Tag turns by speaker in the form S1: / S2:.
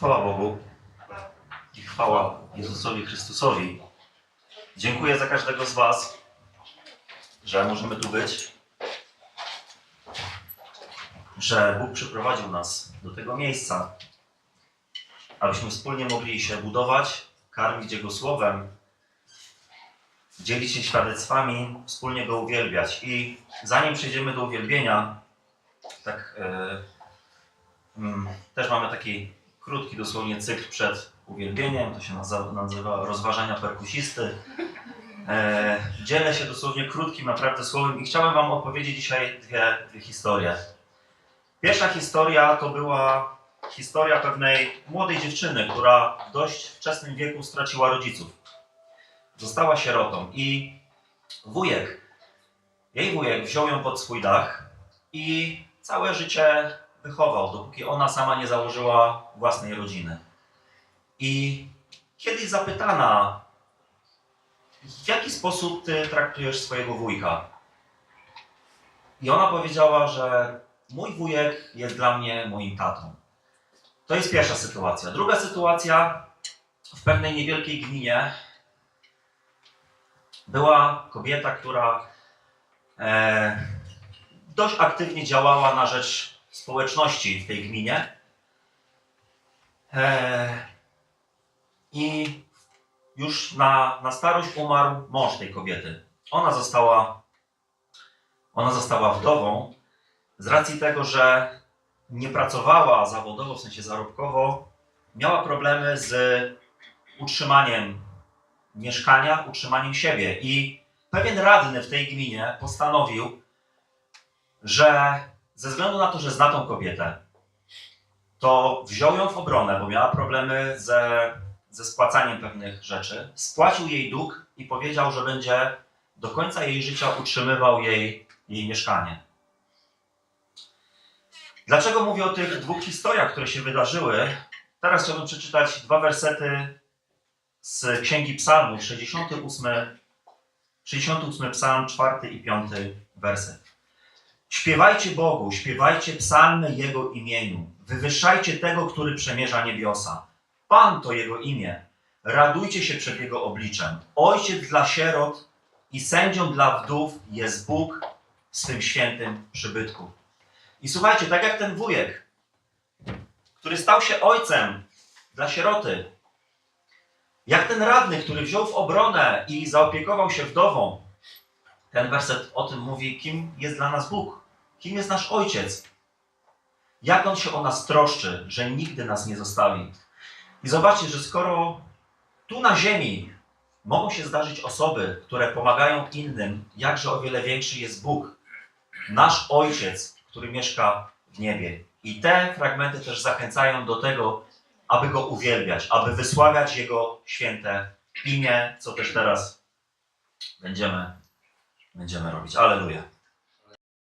S1: Chwała Bogu i chwała Jezusowi Chrystusowi. Dziękuję za każdego z Was, że możemy tu być, że Bóg przyprowadził nas do tego miejsca, abyśmy wspólnie mogli się budować, karmić Jego Słowem, dzielić się świadectwami, wspólnie Go uwielbiać. I zanim przejdziemy do uwielbienia, tak e, mm, też mamy taki krótki dosłownie cykl przed uwielbieniem, to się nazywa, rozważania perkusisty. E, dzielę się dosłownie krótkim naprawdę słowem i chciałem Wam opowiedzieć dzisiaj dwie, dwie historie. Pierwsza historia to była historia pewnej młodej dziewczyny, która w dość wczesnym wieku straciła rodziców. Została sierotą i wujek, jej wujek wziął ją pod swój dach i całe życie wychował, dopóki ona sama nie założyła własnej rodziny. I kiedyś zapytana, w jaki sposób ty traktujesz swojego wujka? I ona powiedziała, że mój wujek jest dla mnie moim tatą. To jest pierwsza sytuacja. Druga sytuacja w pewnej niewielkiej gminie była kobieta, która e, dość aktywnie działała na rzecz społeczności w tej gminie. E, I już na, na starość umarł mąż tej kobiety. Ona została, ona została wdową z racji tego, że nie pracowała zawodowo, w sensie zarobkowo, miała problemy z utrzymaniem mieszkania, utrzymaniem siebie. I pewien radny w tej gminie postanowił, że ze względu na to, że zna tą kobietę, to wziął ją w obronę, bo miała problemy ze, ze spłacaniem pewnych rzeczy, spłacił jej dług i powiedział, że będzie do końca jej życia utrzymywał jej, jej mieszkanie. Dlaczego mówię o tych dwóch historiach, które się wydarzyły? Teraz chciałbym przeczytać dwa wersety z Księgi Psalmów, 68, 68 psalm, 4 i 5 werset. Śpiewajcie Bogu, śpiewajcie psalmy Jego imieniu. Wywyższajcie tego, który przemierza niebiosa. Pan to Jego imię. Radujcie się przed Jego obliczem. Ojciec dla sierot i sędzią dla wdów jest Bóg w swym świętym przybytku. I słuchajcie, tak jak ten wujek, który stał się ojcem dla sieroty, jak ten radny, który wziął w obronę i zaopiekował się wdową, ten werset o tym mówi, kim jest dla nas Bóg, kim jest nasz Ojciec, jak On się o nas troszczy, że nigdy nas nie zostawi. I zobaczcie, że skoro tu na ziemi mogą się zdarzyć osoby, które pomagają innym, jakże o wiele większy jest Bóg, nasz Ojciec, który mieszka w niebie. I te fragmenty też zachęcają do tego, aby Go uwielbiać, aby wysławiać Jego święte imię, co też teraz będziemy, będziemy robić. Aleluja.